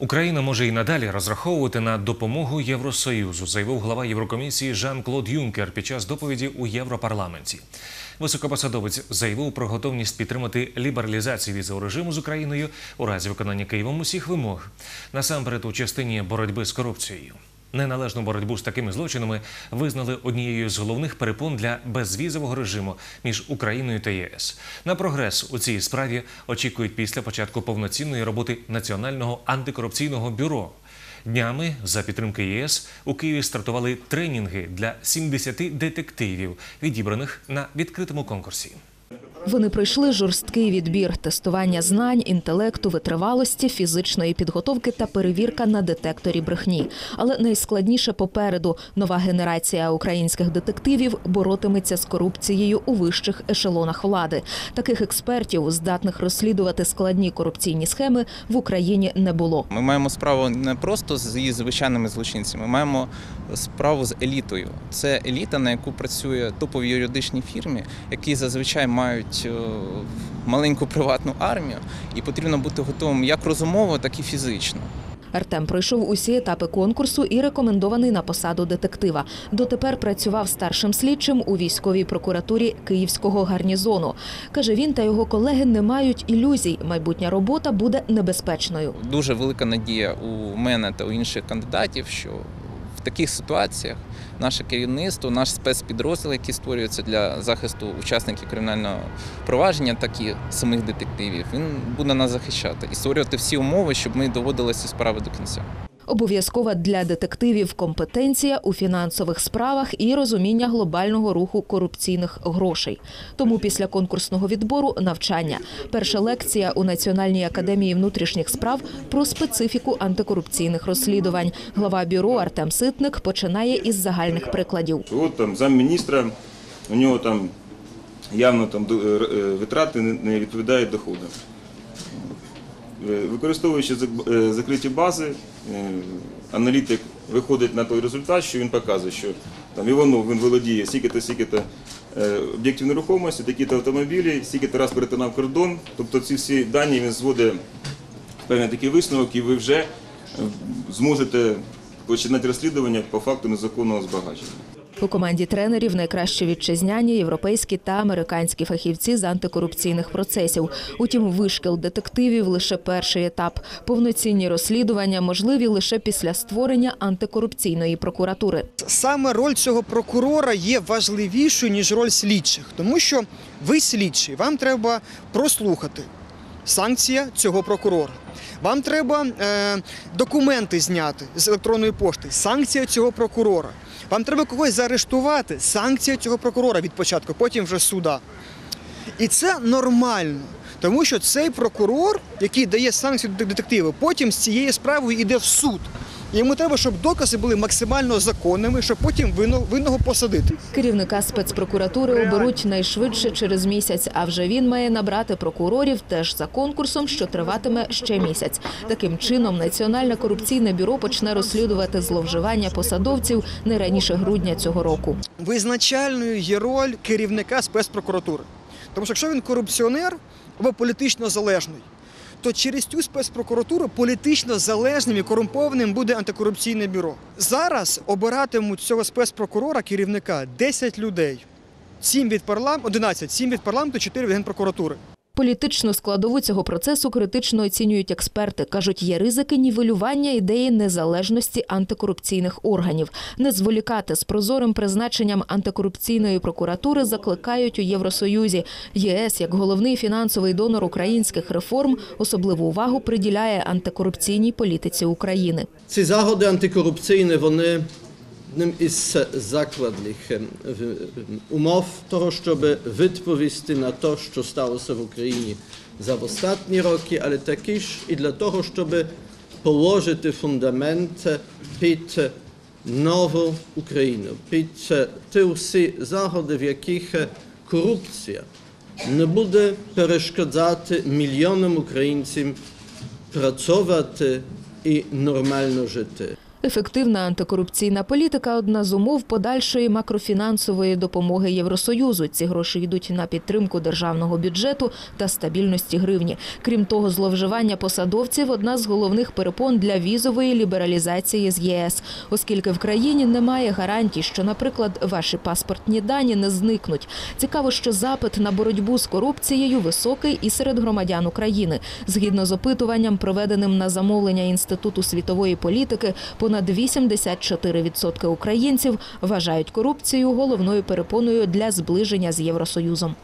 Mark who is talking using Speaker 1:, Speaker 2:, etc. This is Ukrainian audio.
Speaker 1: Україна може і надалі розраховувати на допомогу Євросоюзу, заявив глава Єврокомісії Жан-Клод Юнкер під час доповіді у Європарламенті. Високопосадовець заявив про готовність підтримати лібералізацію візового режиму з Україною у разі виконання Києвом усіх вимог, насамперед у частині боротьби з корупцією. Неналежну боротьбу з такими злочинами визнали однією з головних перепон для безвізового режиму між Україною та ЄС. На прогрес у цій справі очікують після початку повноцінної роботи Національного антикорупційного бюро. Днями за підтримки ЄС у Києві стартували тренінги для 70 детективів, відібраних на відкритому конкурсі.
Speaker 2: Вони пройшли жорсткий відбір, тестування знань, інтелекту, витривалості, фізичної підготовки та перевірка на детекторі брехні. Але найскладніше попереду нова генерація українських детективів боротиметься з корупцією у вищих ешелонах влади. Таких експертів, здатних розслідувати складні корупційні схеми, в Україні не було.
Speaker 3: Ми маємо справу не просто з її звичайними злочинцями, ми маємо справу з елітою. Це еліта, на яку працює топові юридичні фірми, які зазвичай мають е, маленьку приватну армію, і потрібно бути готовим як розумово, так і фізично.
Speaker 2: Артем пройшов усі етапи конкурсу і рекомендований на посаду детектива. Дотепер працював старшим слідчим у військовій прокуратурі Київського гарнізону. Каже, він та його колеги не мають ілюзій. Майбутня робота буде небезпечною.
Speaker 3: Дуже велика надія у мене та у інших кандидатів, що таких ситуаціях наше керівництво, наш спецпідрозділ, який створюється для захисту учасників кримінального провадження, так і самих детективів, він буде нас захищати і створювати всі умови, щоб ми доводили ці справи до кінця.
Speaker 2: Обов'язкова для детективів компетенція у фінансових справах і розуміння глобального руху корупційних грошей. Тому після конкурсного відбору навчання. Перша лекція у Національній академії внутрішніх справ про специфіку антикорупційних розслідувань. Глава бюро Артем Ситник починає із загальних прикладів.
Speaker 4: От там замміністра, у нього там явно там е, е, витрати не відповідають доходам. Е, Використовуючи е, закриті бази, е, аналітик виходить на той результат, що він показує, що там Іванов він володіє стільки-то, стільки-то об'єктів нерухомості, такі-то автомобілі, стільки-то раз перетинав кордон. Тобто ці всі дані він зводить в певний такий висновок, і ви вже зможете починати розслідування по факту незаконного збагачення.
Speaker 2: У команді тренерів найкраще вітчизняні, європейські та американські фахівці з антикорупційних процесів. Утім, вишкіл детективів лише перший етап. Повноцінні розслідування можливі лише після створення антикорупційної прокуратури.
Speaker 5: саме роль цього прокурора є важливішою, ніж роль слідчих, тому що ви слідчий, вам треба прослухати санкція цього прокурора. Вам треба е, документи зняти з електронної пошти, санкція цього прокурора. Вам треба когось заарештувати, санкція цього прокурора від початку, потім вже суда. І це нормально, тому що цей прокурор, який дає санкцію детективу, потім з цією справою йде в суд. І Йому треба, щоб докази були максимально законними, щоб потім винно- винного посадити.
Speaker 2: Керівника спецпрокуратури оберуть найшвидше через місяць. А вже він має набрати прокурорів теж за конкурсом, що триватиме ще місяць. Таким чином, Національне корупційне бюро почне розслідувати зловживання посадовців не раніше грудня цього року.
Speaker 5: Визначальною є роль керівника спецпрокуратури. Тому що якщо він корупціонер або політично залежний, то через цю спецпрокуратуру політично залежним і корумпованим буде антикорупційне бюро. Зараз обиратимуть цього спецпрокурора керівника 10 людей. 7 від парламенту, 11, 7 від парламенту, 4 від генпрокуратури.
Speaker 2: Політичну складову цього процесу критично оцінюють експерти. кажуть, є ризики нівелювання ідеї незалежності антикорупційних органів. Не зволікати з прозорим призначенням антикорупційної прокуратури закликають у Євросоюзі. ЄС як головний фінансовий донор українських реформ особливу увагу приділяє антикорупційній політиці України.
Speaker 6: Ці заходи антикорупційні, вони одним із закладних умов того, щоб відповісти на те, що сталося в Україні за останні роки, але також і для того, щоб положити фундамент під нову Україну, під ті всі заходи, в яких корупція не буде перешкоджати мільйонам українців працювати і нормально жити.
Speaker 2: Ефективна антикорупційна політика одна з умов подальшої макрофінансової допомоги Євросоюзу. Ці гроші йдуть на підтримку державного бюджету та стабільності гривні. Крім того, зловживання посадовців одна з головних перепон для візової лібералізації з ЄС, оскільки в країні немає гарантій, що, наприклад, ваші паспортні дані не зникнуть. Цікаво, що запит на боротьбу з корупцією високий і серед громадян України. Згідно з опитуванням, проведеним на замовлення Інституту світової політики, понад 84% українців вважають корупцію головною перепоною для зближення з Євросоюзом.